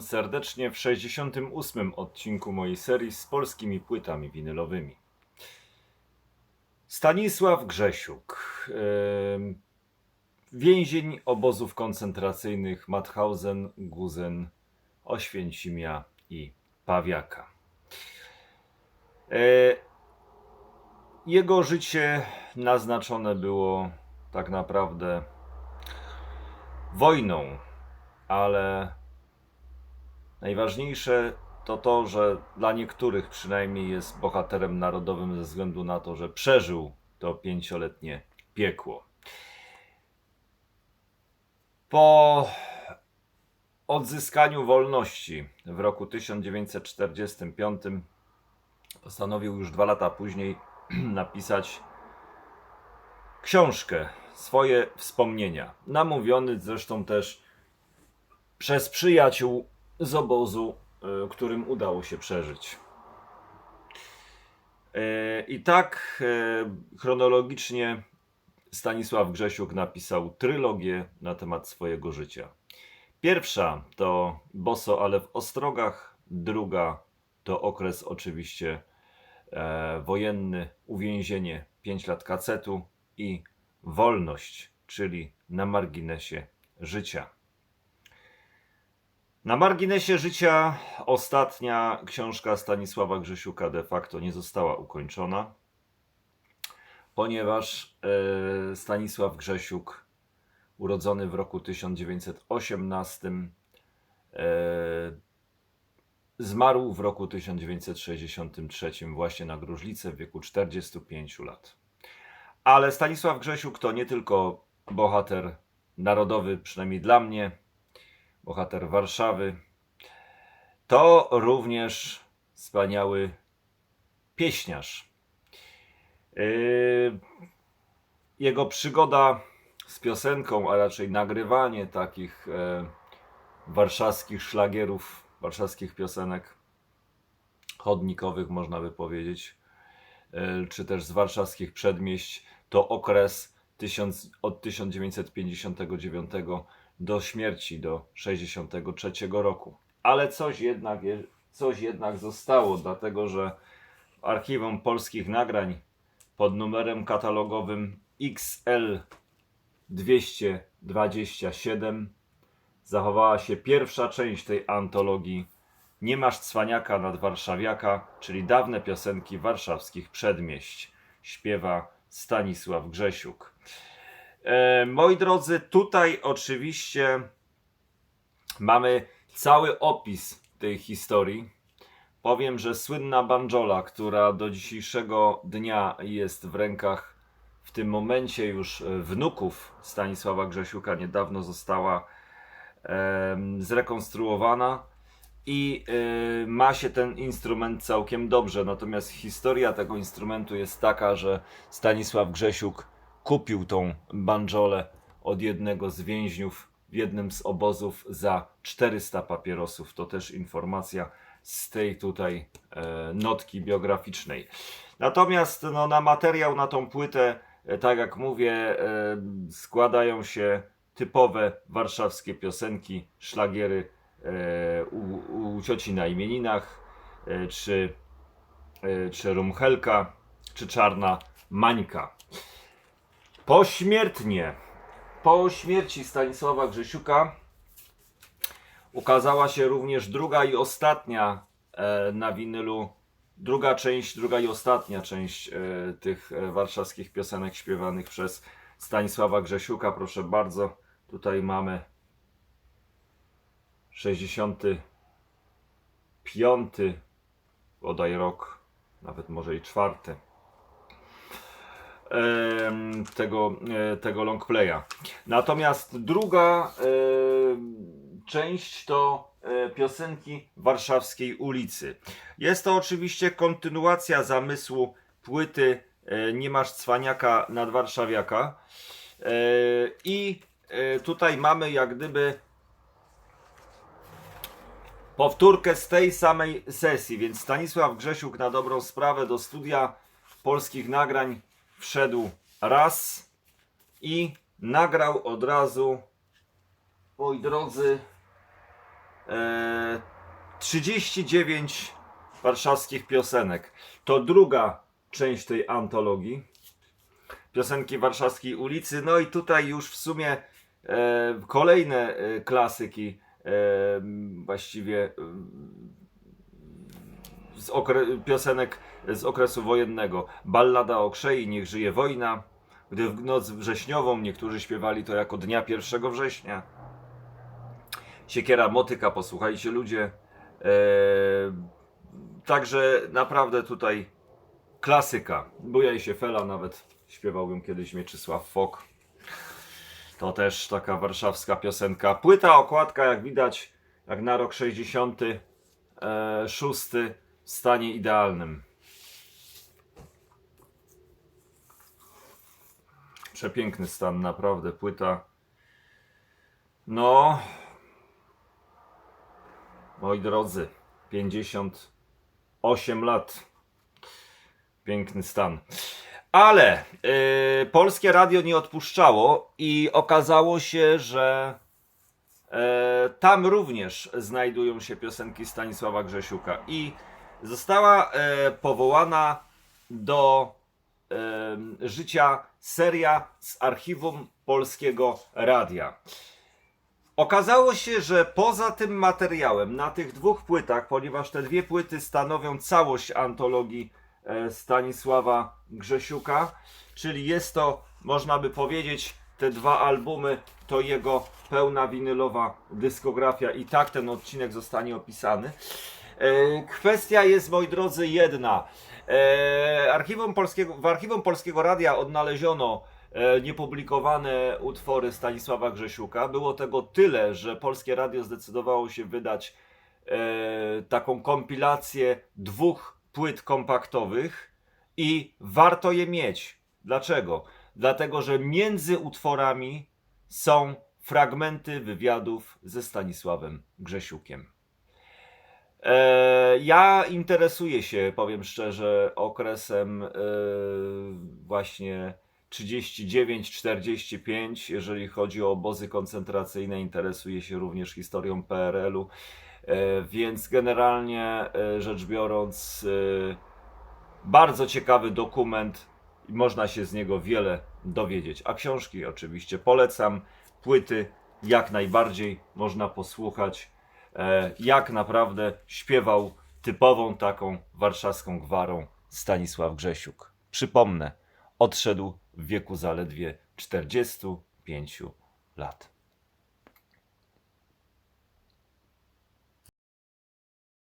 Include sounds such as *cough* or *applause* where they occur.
serdecznie w 68. odcinku mojej serii z polskimi płytami winylowymi. Stanisław Grzesiuk, em, więzień obozów koncentracyjnych Mauthausen, Guzen, Oświęcimia i Pawiaka. E, Jego życie naznaczone było tak naprawdę wojną, ale najważniejsze to to, że dla niektórych przynajmniej jest bohaterem narodowym ze względu na to, że przeżył to pięcioletnie piekło. Po odzyskaniu wolności w roku 1945 postanowił już dwa lata później *clears throat* napisać książkę, swoje wspomnienia. Namówiony zresztą też przez przyjaciół z obozu, y, którym udało się przeżyć. Y, I tak y, chronologicznie Stanisław Grzesiuk napisał trylogię na temat swojego życia. Pierwsza to Boso, ale w Ostrogach. Druga to okres oczywiście e, wojenny, uwięzienie 5 lat kacetu i wolność, czyli na marginesie życia. Na marginesie życia ostatnia książka Stanisława Grzesiuka de facto nie została ukończona, ponieważ e, Stanisław Grzesiuk, urodzony w roku 1918, e, zmarł w roku 1963 właśnie na gruźlicę w wieku 45 lat. Ale Stanisław Grzesiuk to nie tylko bohater narodowy, przynajmniej dla mnie, bohater Warszawy, to również wspaniały pieśniarz. Yy, Jego przygoda z piosenką, a raczej nagrywanie takich e, warszawskich szlagierów, warszawskich piosenek chodnikowych, można by powiedzieć, e, czy też z warszawskich przedmieść, to okres od 1959 do śmierci, do 63 roku. Ale coś jednak, je- coś jednak zostało, dlatego że w archiwum polskich nagrań pod numerem katalogowym XL 227 zachowała się pierwsza część tej antologii Nie masz cwaniaka nad warszawiaka, czyli dawne piosenki warszawskich przedmieść. Śpiewa Stanisław Grzesiuk. E, moi drodzy, tutaj oczywiście mamy cały opis tej historii. Powiem, że słynna banjola, która do dzisiejszego dnia jest w rękach w tym momencie już wnuków Stanisława Grzesiuka, niedawno została zrekonstruowana i y, ma się ten instrument całkiem dobrze. Natomiast historia tego instrumentu jest taka, że Stanisław Grzesiuk kupił tą banjolę od jednego z więźniów w jednym z obozów za 400 papierosów. To też informacja z tej tutaj e, notki biograficznej. Natomiast no, na materiał, na tą płytę, e, tak jak mówię, e, składają się typowe warszawskie piosenki, szlagiery e, u, u cioci na imieninach, e, czy, e, czy Rumchelka, czy Czarna Mańka. Pośmiertnie, po śmierci Stanisława Grzesiuka ukazała się również druga i ostatnia e, na winylu, druga część, druga i ostatnia część e, tych e, warszawskich piosenek śpiewanych przez Stanisława Grzesiuka. Proszę bardzo, tutaj mamy 65 bodaj rok, nawet może i czwarty tego, e, tego longplaya. Natomiast druga część to e, piosenki Warszawskiej ulicy. Jest to oczywiście kontynuacja zamysłu płyty e, Nie masz cwaniaka nad warszawiaka. I tutaj mamy jak gdyby powtórkę z tej samej sesji, więc Stanisław Grzesiuk na dobrą sprawę do studia polskich nagrań wszedł raz i nagrał od razu, moi drodzy, e, 39 warszawskich piosenek. To druga część tej antologii. Piosenki warszawskiej ulicy. No i tutaj już w sumie e, kolejne e, klasyki e, właściwie e, z piosenek z okresu wojennego. Ballada o Krzei, Niech żyje wojna. Gdy w noc wrześniową niektórzy śpiewali to jako dnia 1 września. Siekiera Motyka, posłuchajcie ludzie. Eee, także naprawdę tutaj klasyka. Bujaj się Fela, nawet śpiewałbym kiedyś Mieczysław Fok. To też taka warszawska piosenka. Płyta, okładka, jak widać, jak na rok 66 w stanie idealnym. Przepiękny stan, naprawdę. Płyta. No. Moi drodzy, 58 lat. Piękny stan. Ale yy, polskie radio nie odpuszczało i okazało się, że e, tam również znajdują się piosenki Stanisława Grzesiuka i została e, powołana do em, życia seria z archiwum Polskiego Radia. Okazało się, że poza tym materiałem na tych dwóch płytach, ponieważ te dwie płyty stanowią całość antologii e, Stanisława Grzesiuka, czyli jest to, można by powiedzieć, te dwa albumy to jego pełna winylowa dyskografia i tak ten odcinek zostanie opisany. E, Kwestia jest, moi drodzy, jedna. E, Archiwum Polskiego, w Archiwum Polskiego Radia odnaleziono e, niepublikowane utwory Stanisława Grzesiuka. Było tego tyle, że Polskie Radio zdecydowało się wydać taką kompilację dwóch płyt kompaktowych i warto je mieć. Dlaczego? Dlatego, że między utworami są fragmenty wywiadów ze Stanisławem Grzesiukiem. Ja interesuję się, powiem szczerze, okresem e, właśnie 39-45, jeżeli chodzi o obozy koncentracyjne, interesuję się również historią PRL-u, e, więc generalnie e, rzecz biorąc, e, bardzo ciekawy dokument i można się z niego wiele dowiedzieć. A książki oczywiście polecam, płyty jak najbardziej można posłuchać. E, jak naprawdę śpiewał typową taką warszawską gwarą Stanisław Grzesiuk. Przypomnę, odszedł w wieku zaledwie 45 lat.